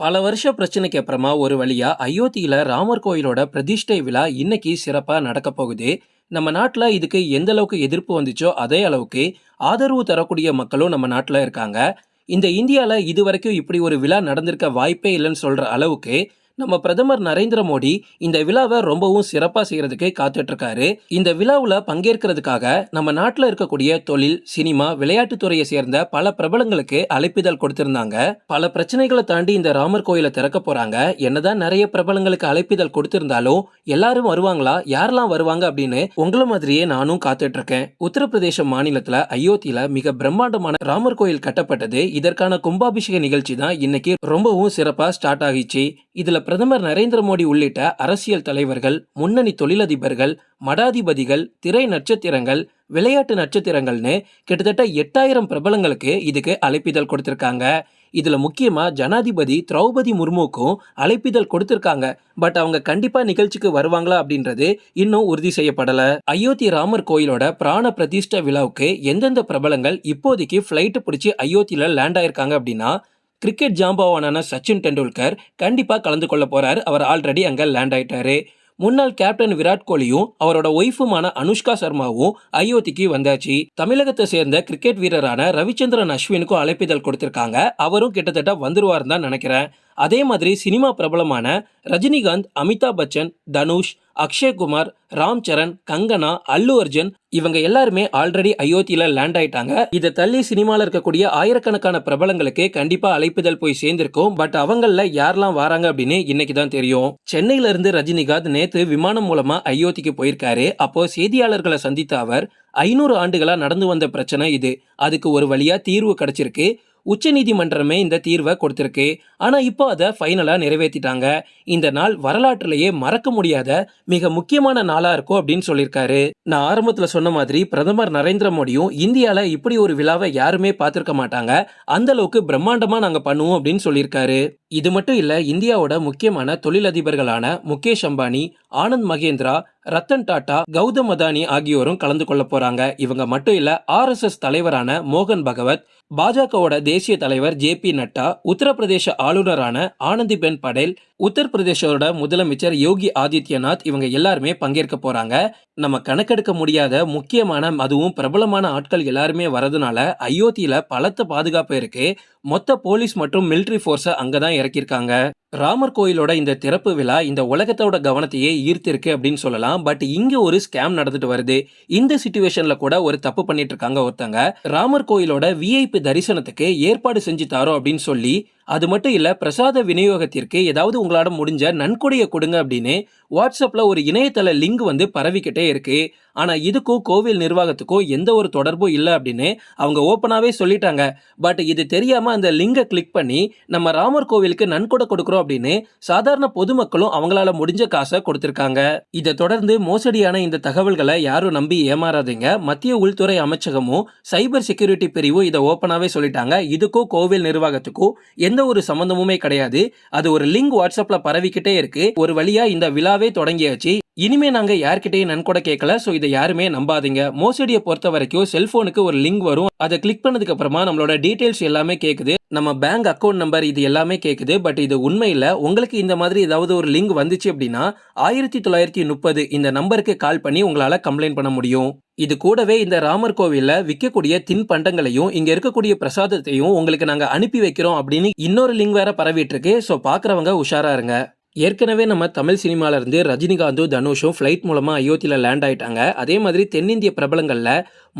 பல வருஷ பிரச்சனைக்கு அப்புறமா ஒரு வழியா அயோத்தியில ராமர் கோயிலோட பிரதிஷ்டை விழா இன்னைக்கு சிறப்பா நடக்க போகுது. நம்ம நாட்டில் இதுக்கு எந்த அளவுக்கு எதிர்ப்பு வந்துச்சோ அதே அளவுக்கு ஆதரவு தரக்கூடிய மக்களும் நம்ம நாட்டில் இருக்காங்க. இந்த இந்தியாவில் இது வரைக்கும் இப்படி ஒரு விழா நடந்திருக்க வாய்ப்பே இல்லைன்னு சொல்கிற அளவுக்கு நம்ம பிரதமர் நரேந்திர மோடி இந்த விழாவை ரொம்பவும் சிறப்பாக செய்கிறதுக்கு காத்துட்டு இருக்காரு இந்த விழாவில் பங்கேற்கிறதுக்காக நம்ம நாட்டில் இருக்கக்கூடிய தொழில் சினிமா விளையாட்டுத் துறையை சேர்ந்த பல பிரபலங்களுக்கு அழைப்பிதழ் கொடுத்திருந்தாங்க. பல பிரச்சனைகளை தாண்டி இந்த ராமர் கோயிலை திறக்க போறாங்க. என்னதான் நிறைய பிரபலங்களுக்கு அழைப்பிதழ் கொடுத்திருந்தாலும் எல்லாரும் வருவாங்களா? யாரெல்லாம் வருவாங்க அப்படின்னு உங்களை மாதிரியே நானும் காத்துட்டு இருக்கேன் உத்தரப்பிரதேச மாநிலத்தில் அயோத்தியில் மிக பிரம்மாண்டமான ராமர் கோயில் கட்டப்பட்டது. இதற்கான கும்பாபிஷேக நிகழ்ச்சி தான் இன்னைக்கு ரொம்பவும் சிறப்பாக ஸ்டார்ட் ஆகிச்சு. இதில் பிரதமர் நரேந்திர மோடி உள்ளிட்ட அரசியல் தலைவர்கள் முன்னணி தொழிலதிபர்கள் மடாதிபதிகள் திரை நட்சத்திரங்கள் விளையாட்டு நட்சத்திரங்கள்னு கிட்டத்தட்ட எட்டாயிரம் பிரபலங்களுக்கு இதுக்கு அழைப்பிதழ் கொடுத்திருக்காங்க. இதுல முக்கியமா ஜனாதிபதி திரௌபதி முர்முக்கும் அழைப்பிதழ் கொடுத்திருக்காங்க. பட் அவங்க கண்டிப்பா நிகழ்ச்சிக்கு வருவாங்களா அப்படின்றது இன்னும் உறுதி செய்யப்படல. அயோத்தி ராமர் கோயிலோட பிராண பிரதிஷ்ட விழாவுக்கு எந்தெந்த பிரபலங்கள் இப்போதைக்கு ஃப்ளைட்டு பிடிச்சி அயோத்தியில லேண்ட் ஆயிருக்காங்க அப்படின்னா கிரிக்கெட் ஜாம்பவானான சச்சின் டெண்டுல்கர் கண்டிப்பாக கலந்து கொள்ள போகிறார் அவர் ஆல்ரெடி அங்கே லேண்ட் ஆயிட்டாரு. முன்னாள் கேப்டன் விராட் கோலியும் அவரோட ஒய்ஃபுமான அனுஷ்கா சர்மாவும் அயோத்திக்கு வந்தாச்சு. தமிழகத்தை சேர்ந்த கிரிக்கெட் வீரரான ரவிச்சந்திரன் அஸ்வினுக்கும் அழைப்பிதழ் கொடுத்திருக்காங்க. அவரும் கிட்டத்தட்ட வந்துருவார்னு தான் நினைக்கிறேன். அதே மாதிரி சினிமா பிரபலமான ரஜினிகாந்த் அமிதாப் பச்சன் தனுஷ் அக்ஷய்குமார் ராம் சரண் கங்கனா அல்லு அர்ஜுன் இவங்க எல்லாருமே ஆல்ரெடி அயோத்தியில லேண்ட் ஆயிட்டாங்க. இதை தள்ளி சினிமாவில் இருக்கக்கூடிய ஆயிரக்கணக்கான பிரபலங்களுக்கு கண்டிப்பா அழைப்புதல் போய் சேர்ந்திருக்கும். பட் அவங்கள யாரெல்லாம் வராங்க அப்படின்னு இன்னைக்கு தான் தெரியும். சென்னையில இருந்து ரஜினிகாந்த் நேத்து விமானம் மூலமா அயோத்திக்கு போயிருக்காரு. அப்போ செய்தியாளர்களை சந்தித்த அவர் ஐநூறு ஆண்டுகளா நடந்து வந்த பிரச்சனை இது. அதுக்கு ஒரு வழியா தீர்வு கிடைச்சிருக்கு. உச்சநீதிமன்றமே இந்த தீர்வை கொடுத்திருக்கு. ஆனா இப்போ அதை ஃபைனலா நிறைவேற்றிட்டாங்க இந்த நாள் வரலாற்றிலேயே மறக்க முடியாத மிக முக்கியமான நாளா இருக்கும் அப்படின்னு சொல்லியிருக்காரு. நான் ஆரம்பத்துல சொன்ன மாதிரி பிரதமர் நரேந்திர மோடியும் இந்தியால இப்படி ஒரு விழாவை யாருமே பார்த்திருக்க மாட்டாங்க. அந்த அளவுக்கு பிரம்மாண்டமா நாங்க பண்ணுவோம் அப்படின்னு சொல்லியிருக்காரு. இது மட்டும் இல்ல இந்தியாவோட முக்கியமான தொழிலதிபர்களான முகேஷ் அம்பானி ஆனந்த் மகேந்திரா ரத்தன் டாடா கௌதம் அதானி ஆகியோரும் கலந்து கொள்ள போறாங்க. இவங்க மட்டும் இல்ல ஆர்எஸ்எஸ் தலைவரான மோகன் பகவத் பாஜகவோட தேசிய தலைவர் ஜே பி நட்டா உத்தரப்பிரதேச ஆளுநரான ஆனந்திபென் படேல் உத்தரப்பிரதேசோட முதலமைச்சர் யோகி ஆதித்யநாத் இவங்க எல்லாருமே பங்கேற்க போறாங்க. நம்ம கணக்கெடுக்க முடியாத முக்கியமான அதுவும் பிரபலமான ஆட்கள் எல்லாருமே வரதுனால அயோத்தியில பலத்த பாதுகாப்பு இருக்கு. மொத்த போலீஸ் மற்றும் மிலிட்ரி ஃபோர்ஸை அங்கதான் இறக்கியிருக்காங்க. ராமர் கோயிலோட இந்த திறப்பு விழா இந்த உலகத்தோட கவனத்தையே ஈர்த்திருக்கு அப்படின்னு சொல்லலாம். பட் இங்க ஒரு ஸ்கேம் நடந்துட்டு வருது. இந்த சுச்சுவேஷன்ல கூட ஒரு தப்பு பண்ணிட்டு இருக்காங்க ஒருத்தங்க. ராமர் கோயிலோட விஐபி தரிசனத்துக்கு ஏற்பாடு செஞ்சு தாரோம் அப்படின்னு சொல்லி அது மட்டும் இல்லை பிரசாத விநியோகத்திற்கு ஏதாவது உங்களால் முடிஞ்ச நன்கொடையை கொடுங்க அப்படின்னு வாட்ஸ்அப்பில் ஒரு இணையதள லிங்க் வந்து பரவிக்கிட்டே இருக்கு. ஆனால் இதுக்கும் கோவில் நிர்வாகத்துக்கும் எந்த ஒரு தொடர்பும் இல்லை அப்படின்னு அவங்க ஓப்பனாகவே சொல்லிட்டாங்க. பட் இது தெரியாமல் அந்த லிங்கை கிளிக் பண்ணி நம்ம ராமர் கோவிலுக்கு நன்கொடை கொடுக்குறோம் அப்படின்னு சாதாரண பொதுமக்களும் அவங்களால முடிஞ்ச காசை கொடுத்துருக்காங்க. இதை தொடர்ந்து மோசடியான இந்த தகவல்களை யாரும் நம்பி ஏமாறாதீங்க. மத்திய உள்துறை அமைச்சகமும் சைபர் செக்யூரிட்டி பிரிவும் இதை ஓப்பனாகவே சொல்லிட்டாங்க. இதுக்கும் கோவில் நிர்வாகத்துக்கும் எந்த ஒரு சம்பந்தமுமே கிடையாது. அது ஒரு லிங்க் வாட்ஸ்அப்ல பரவிக்கிட்டே இருக்கு. ஒரு வழியா இந்த விழாவே தொடங்கியாச்சு. இனிமே நாங்க யார்கிட்டயும் நன்கொடை கேட்கல. சோ இதை யாருமே நம்பாதீங்க. மோசடியை பொறுத்த வரைக்கும் செல்போனுக்கு ஒரு லிங்க் வரும். அதை கிளிக் பண்ணதுக்கு அப்புறமா நம்மளோட டீடைல்ஸ் எல்லாமே கேக்குது. நம்ம பேங்க் அக்கௌண்ட் நம்பர் இது எல்லாமே கேக்குது. பட் இது உண்மையில உங்களுக்கு இந்த மாதிரி ஏதாவது ஒரு லிங்க் வந்துச்சு அப்படின்னா ஆயிரத்தி தொள்ளாயிரத்தி முப்பது இந்த நம்பருக்கு கால் பண்ணி உங்களால கம்ப்ளைண்ட் பண்ண முடியும். இது கூடவே இந்த ராமர் கோவில்ல விற்கக்கூடிய தின்பண்டங்களையும் இங்க இருக்கக்கூடிய பிரசாதத்தையும் உங்களுக்கு நாங்க அனுப்பி வைக்கிறோம் அப்படின்னு இன்னொரு லிங்க் வேற பரவிட்டு இருக்கு. ஸோ பாக்குறவங்க உஷாரா இருங்க. ஏற்கனவே நம்ம தமிழ் சினிமாவிலேருந்து ரஜினிகாந்தும் தனுஷும் ஃப்ளைட் மூலமாக அயோத்தியில் லேண்ட் ஆகிட்டாங்க அதே மாதிரி தென்னிந்திய பிரபலங்களில்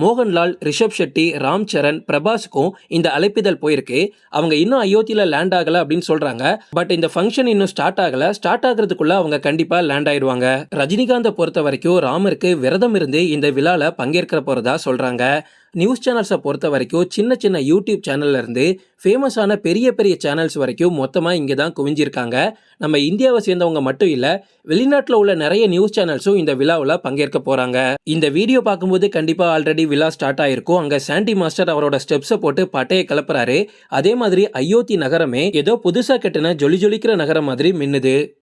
மோகன்லால் ரிஷப் ஷெட்டி ராம் சரண் பிரபாஸுக்கும் இந்த அழைப்பிதழ் போயிருக்கு. அவங்க இன்னும் அயோத்தியில் லேண்ட் ஆகலை அப்படின்னு சொல்கிறாங்க பட் இந்த ஃபங்க்ஷன் இன்னும் ஸ்டார்ட் ஆகலை. ஸ்டார்ட் ஆகுறதுக்குள்ள அவங்க கண்டிப்பாக லேண்ட் ஆயிடுவாங்க. ரஜினிகாந்தை பொறுத்த வரைக்கும் ராமருக்கு விரதம் இருந்து இந்த விழாவில் பங்கேற்க போகிறதா சொல்கிறாங்க நியூஸ் சேனல்ஸை பொறுத்த வரைக்கும் சின்ன சின்ன யூடியூப் சேனல்ல இருந்து ஃபேமஸான பெரிய பெரிய சேனல்ஸ் வரைக்கும் மொத்தமாக இங்கே தான் குவிஞ்சிருக்காங்க. நம்ம இந்தியாவை சேர்ந்தவங்க மட்டும் இல்லை வெளிநாட்டில் உள்ள நிறைய நியூஸ் சேனல்ஸும் இந்த விழாவில் பங்கேற்க போகிறாங்க இந்த வீடியோ பார்க்கும்போது கண்டிப்பாக ஆல்ரெடி விழா ஸ்டார்ட் ஆயிருக்கும் அங்கே சாண்டி மாஸ்டர் அவரோட ஸ்டெப்ஸை போட்டு பட்டையை கிளப்புறாரு அதே மாதிரி அயோத்தி நகரமே ஏதோ புதுசாக கட்டின ஜொலி ஜொலிக்கிற நகரம் மாதிரி மின்னுது.